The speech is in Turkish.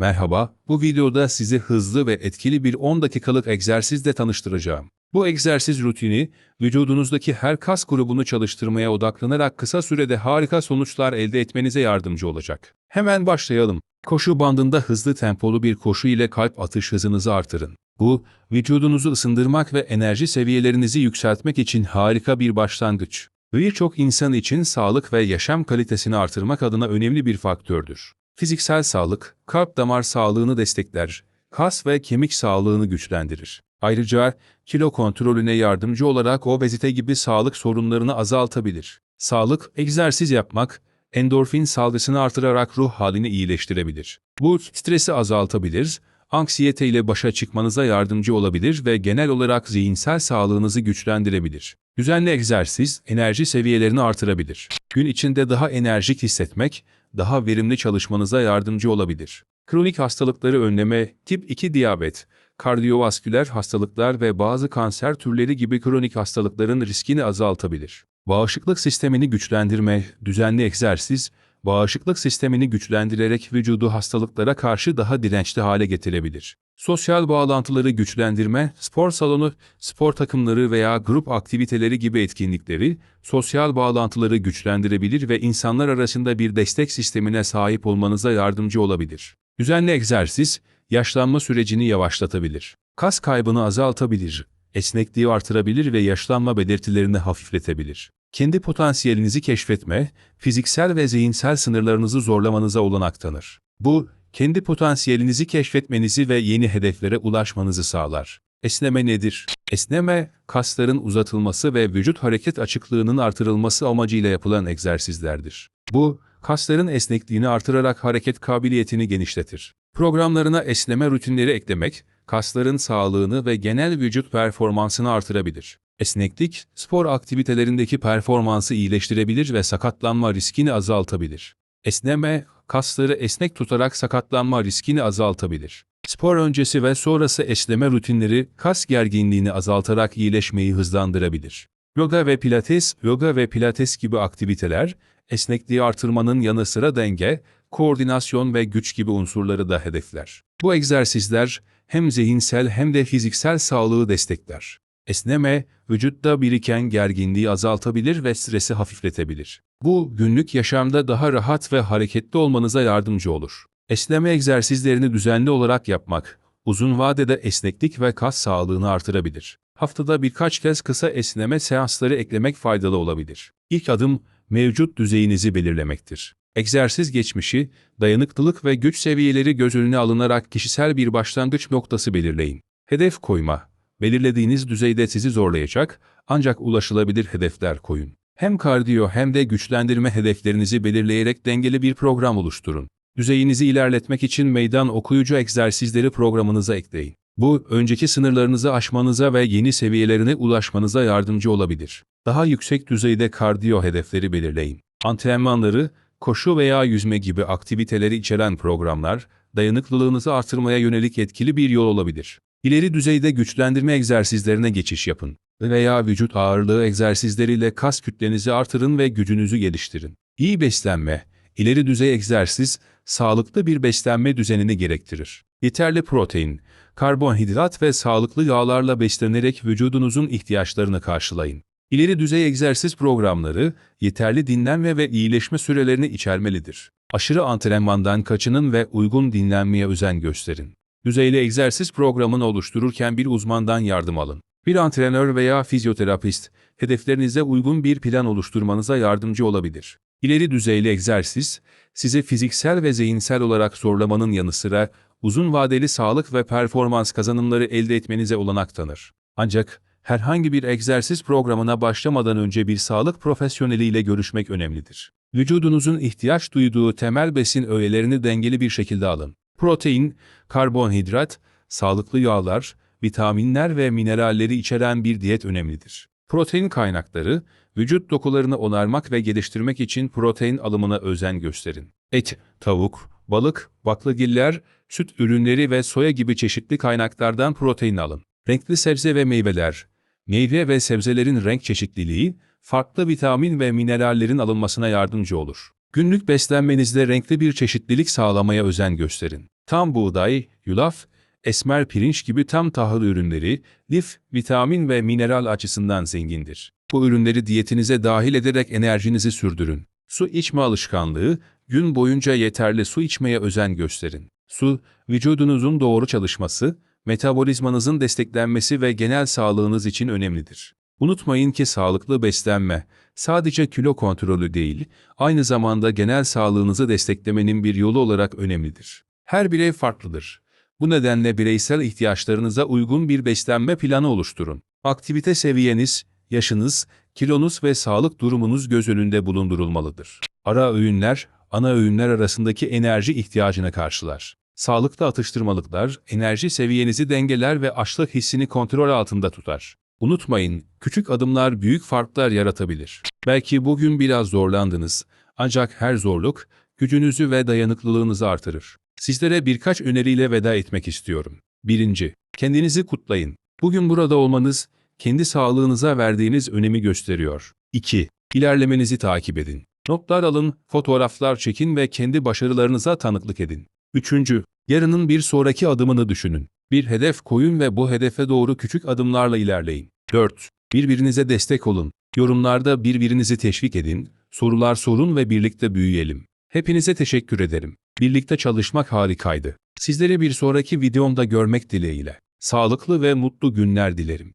Merhaba, bu videoda sizi hızlı ve etkili bir 10 dakikalık egzersizle tanıştıracağım. Bu egzersiz rutini, vücudunuzdaki her kas grubunu çalıştırmaya odaklanarak kısa sürede harika sonuçlar elde etmenize yardımcı olacak. Hemen başlayalım. Koşu bandında hızlı tempolu bir koşu ile kalp atış hızınızı artırın. Bu, vücudunuzu ısındırmak ve enerji seviyelerinizi yükseltmek için harika bir başlangıç. Birçok insan için sağlık ve yaşam kalitesini artırmak adına önemli bir faktördür. Fiziksel sağlık, kalp damar sağlığını destekler, kas ve kemik sağlığını güçlendirir. Ayrıca kilo kontrolüne yardımcı olarak obezite gibi sağlık sorunlarını azaltabilir. Sağlık, egzersiz yapmak, endorfin salgısını artırarak ruh halini iyileştirebilir. Bu stresi azaltabilir, anksiyete ile başa çıkmanıza yardımcı olabilir ve genel olarak zihinsel sağlığınızı güçlendirebilir. Düzenli egzersiz enerji seviyelerini artırabilir. Gün içinde daha enerjik hissetmek, daha verimli çalışmanıza yardımcı olabilir. Kronik hastalıkları önleme, tip 2 diyabet, kardiyovasküler hastalıklar ve bazı kanser türleri gibi kronik hastalıkların riskini azaltabilir. Bağışıklık sistemini güçlendirme, düzenli egzersiz, bağışıklık sistemini güçlendirerek vücudu hastalıklara karşı daha dirençli hale getirebilir. Sosyal bağlantıları güçlendirme, spor salonu, spor takımları veya grup aktiviteleri gibi etkinlikleri, sosyal bağlantıları güçlendirebilir ve insanlar arasında bir destek sistemine sahip olmanıza yardımcı olabilir. Düzenli egzersiz, yaşlanma sürecini yavaşlatabilir. Kas kaybını azaltabilir, esnekliği artırabilir ve yaşlanma belirtilerini hafifletebilir. Kendi potansiyelinizi keşfetme, fiziksel ve zihinsel sınırlarınızı zorlamanıza olanak tanır. Bu, kendi potansiyelinizi keşfetmenizi ve yeni hedeflere ulaşmanızı sağlar. Esneme nedir? Esneme, kasların uzatılması ve vücut hareket açıklığının artırılması amacıyla yapılan egzersizlerdir. Bu, kasların esnekliğini artırarak hareket kabiliyetini genişletir. Programlarına esneme rutinleri eklemek, kasların sağlığını ve genel vücut performansını artırabilir. Esneklik, spor aktivitelerindeki performansı iyileştirebilir ve sakatlanma riskini azaltabilir. Esneme, kasları esnek tutarak sakatlanma riskini azaltabilir. Spor öncesi ve sonrası esneme rutinleri kas gerginliğini azaltarak iyileşmeyi hızlandırabilir. Yoga ve pilates, yoga ve pilates gibi aktiviteler, esnekliği artırmanın yanı sıra denge, koordinasyon ve güç gibi unsurları da hedefler. Bu egzersizler hem zihinsel hem de fiziksel sağlığı destekler. Esneme, vücutta biriken gerginliği azaltabilir ve stresi hafifletebilir. Bu, günlük yaşamda daha rahat ve hareketli olmanıza yardımcı olur. Esneme egzersizlerini düzenli olarak yapmak, uzun vadede esneklik ve kas sağlığını artırabilir. Haftada birkaç kez kısa esneme seansları eklemek faydalı olabilir. İlk adım, mevcut düzeyinizi belirlemektir. Egzersiz geçmişi, dayanıklılık ve güç seviyeleri göz önüne alınarak kişisel bir başlangıç noktası belirleyin. Hedef koyma, belirlediğiniz düzeyde sizi zorlayacak ancak ulaşılabilir hedefler koyun. Hem kardiyo hem de güçlendirme hedeflerinizi belirleyerek dengeli bir program oluşturun. Düzeyinizi ilerletmek için meydan okuyucu egzersizleri programınıza ekleyin. Bu, önceki sınırlarınızı aşmanıza ve yeni seviyelerine ulaşmanıza yardımcı olabilir. Daha yüksek düzeyde kardiyo hedefleri belirleyin. Antrenmanları, koşu veya yüzme gibi aktiviteleri içeren programlar, dayanıklılığınızı artırmaya yönelik etkili bir yol olabilir. İleri düzeyde güçlendirme egzersizlerine geçiş yapın veya vücut ağırlığı egzersizleriyle kas kütlenizi artırın ve gücünüzü geliştirin. İyi beslenme, ileri düzey egzersiz, sağlıklı bir beslenme düzenini gerektirir. Yeterli protein, karbonhidrat ve sağlıklı yağlarla beslenerek vücudunuzun ihtiyaçlarını karşılayın. İleri düzey egzersiz programları, yeterli dinlenme ve iyileşme sürelerini içermelidir. Aşırı antrenmandan kaçının ve uygun dinlenmeye özen gösterin. Düzeyli egzersiz programını oluştururken bir uzmandan yardım alın. Bir antrenör veya fizyoterapist, hedeflerinize uygun bir plan oluşturmanıza yardımcı olabilir. İleri düzeyli egzersiz, size fiziksel ve zihinsel olarak zorlamanın yanı sıra uzun vadeli sağlık ve performans kazanımları elde etmenize olanak tanır. Ancak herhangi bir egzersiz programına başlamadan önce bir sağlık profesyoneliyle görüşmek önemlidir. Vücudunuzun ihtiyaç duyduğu temel besin öğelerini dengeli bir şekilde alın. Protein, karbonhidrat, sağlıklı yağlar, vitaminler ve mineralleri içeren bir diyet önemlidir. Protein kaynakları, vücut dokularını onarmak ve geliştirmek için protein alımına özen gösterin. Et, tavuk, balık, baklagiller, süt ürünleri ve soya gibi çeşitli kaynaklardan protein alın. Renkli sebze ve meyveler, meyve ve sebzelerin renk çeşitliliği, farklı vitamin ve minerallerin alınmasına yardımcı olur. Günlük beslenmenizde renkli bir çeşitlilik sağlamaya özen gösterin. Tam buğday, yulaf, esmer pirinç gibi tam tahıl ürünleri, lif, vitamin ve mineral açısından zengindir. Bu ürünleri diyetinize dahil ederek enerjinizi sürdürün. Su içme alışkanlığı, gün boyunca yeterli su içmeye özen gösterin. Su, vücudunuzun doğru çalışması, metabolizmanızın desteklenmesi ve genel sağlığınız için önemlidir. Unutmayın ki sağlıklı beslenme, sadece kilo kontrolü değil, aynı zamanda genel sağlığınızı desteklemenin bir yolu olarak önemlidir. Her birey farklıdır. Bu nedenle bireysel ihtiyaçlarınıza uygun bir beslenme planı oluşturun. Aktivite seviyeniz, yaşınız, kilonuz ve sağlık durumunuz göz önünde bulundurulmalıdır. Ara öğünler, ana öğünler arasındaki enerji ihtiyacını karşılar. Sağlıklı atıştırmalıklar, enerji seviyenizi dengeler ve açlık hissini kontrol altında tutar. Unutmayın, küçük adımlar büyük farklar yaratabilir. Belki bugün biraz zorlandınız, ancak her zorluk, gücünüzü ve dayanıklılığınızı artırır. Sizlere birkaç öneriyle veda etmek istiyorum. 1. Kendinizi kutlayın. Bugün burada olmanız, kendi sağlığınıza verdiğiniz önemi gösteriyor. 2. İlerlemenizi takip edin. Notlar alın, fotoğraflar çekin ve kendi başarılarınıza tanıklık edin. 3. Yarının bir sonraki adımını düşünün. Bir hedef koyun ve bu hedefe doğru küçük adımlarla ilerleyin. 4. Birbirinize destek olun. Yorumlarda birbirinizi teşvik edin, sorular sorun ve birlikte büyüyelim. Hepinize teşekkür ederim. Birlikte çalışmak harikaydı. Sizleri bir sonraki videomda görmek dileğiyle. Sağlıklı ve mutlu günler dilerim.